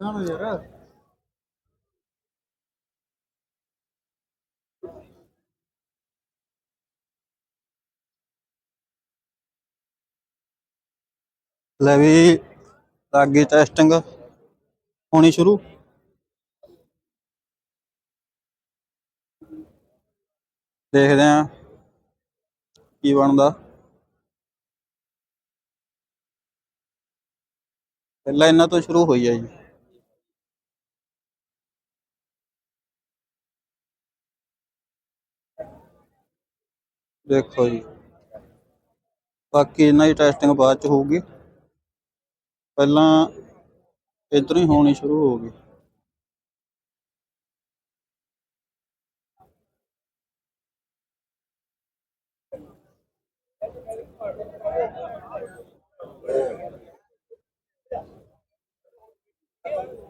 ਨਾ ਯਾਰ ਲੈ ਵੀ ਅੱਗੇ ਟੈਸਟਿੰਗ ਹੋਣੀ ਸ਼ੁਰੂ। ਦੇਖਦੇ ਆਂ ਕੀ ਬਣਦਾ। ਪਹਿਲਾਂ ਇਹਨਾਂ ਤੋਂ ਸ਼ੁਰੂ ਹੋਈ ਹੈ ਜੀ ਦੇਖੋ ਜੀ ਬਾਕੀ ਇਹਨਾਂ ਦੀ ਟੈਸਟਿੰਗ ਬਾਅਦ ਚ ਹੋਊਗੀ ਪਹਿਲਾਂ ਇੱਧਰੋਂ ਹੀ ਹੋਣੀ ਸ਼ੁਰੂ ਹੋ ਗਈ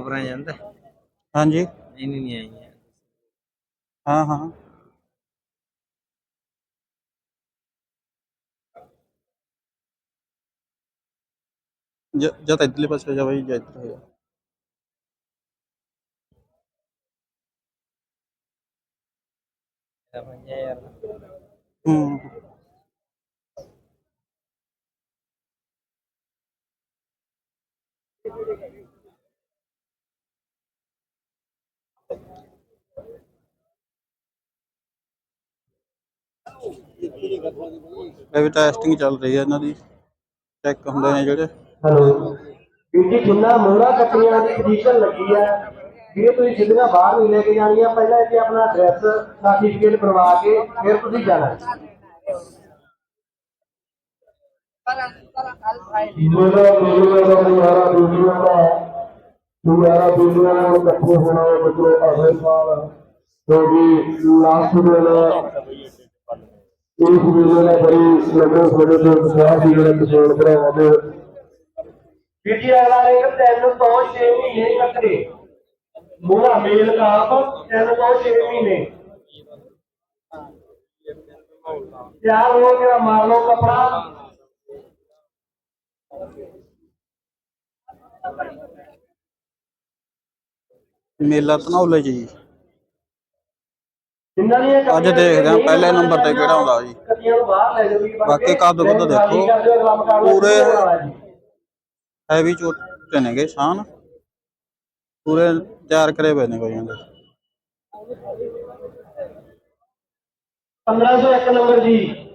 ਭਰਾ ਜਾਂਦਾ ਹਾਂਜੀ ਨਹੀਂ ਨਹੀਂ ਨਹੀਂ ਆਈ ਹੈ ਹਾਂ ਹਾਂ ਜ- ਜਾਂ ਤਾਂ ਇੱਧਰਲੇ ਪਾਸੇ ਹੋ ਜਾ ਇਹ ਵੀ ਟੈਸਟਿੰਗ ਚੱਲ ਰਹੀ ਹੈ ਇਹਨਾਂ ਦੀ। ਚੈੱਕ ਹੁੰਦੇ ਨੇ ਜਿਹੜੇ। ਹੈਲੋ। ਜੀ ਜਿੰਨਾ ਮੋਹਰਾ ਕੱਟੀਆਂ ਦੀ ਪੋਜੀਸ਼ਨ ਲੱਗੀ ਹੈ। ਵੀਰੇ ਤੁਸੀਂ ਸਿੱਧੀਆਂ ਬਾਹਰ ਨਹੀਂ ਲੈ ਕੇ ਜਾਣੀਆਂ। ਪਹਿਲਾਂ ਇੱਥੇ ਆਪਣਾ ਐਡਰੈਸ ਸਰਟੀਫਿਕੇਟ ਬਣਵਾ ਕੇ ਫਿਰ ਤੁਸੀਂ ਜਾਣਾ। ਮੇਰਾ ਮੇਰਾ ਦਾ ਮੁਹਾਰਾ ਦੂਜੀਆਂ ਦਾ ਮੁਹਾਰਾ ਦੂਜੀਆਂ ਨਾਲ ਇਕੱਠੇ ਹੋਣਾ ਬੱਚੇ ਅਗਲੇ ਸਾਲ ਕਿਉਂਕਿ ਲਾਸਟ ਵੇਲੇ ਇਸ ਵੇਲੇ ਦਾ ਬੜੀ एक मिलना भाई लगन बड़े तो सारा ही जरा तो जोड़ कर आ दे पीटी अगला एक तैन तो 6 महीने कटे मोरा मेल का आप तैन तो 6 महीने तैयार हो मेरा मार लो कपड़ा मेला तनाव ले जी। ਅੱਜ ਦੇਖਦੇ ਹਾਂ ਪਹਿਲੇ ਨੰਬਰ ਤੇ ਕਿਹੜਾ ਆਉਂਦਾ ਜੀ। ਬਾਕੀ ਕੱਦ ਕੁੱਦ ਦੇਖੋ, ਪੂਰੇ ਹੈਵੀ ਝੋਟੇ ਨੇਗੇ ਸ਼ਾਨ। ਪੂਰੇ ਤਿਆਰ ਕਰੇ ਪਏ ਨੇ ਬਾਈਆਂ ਦੇ। 1501 ਨੰਬਰ ਜੀ।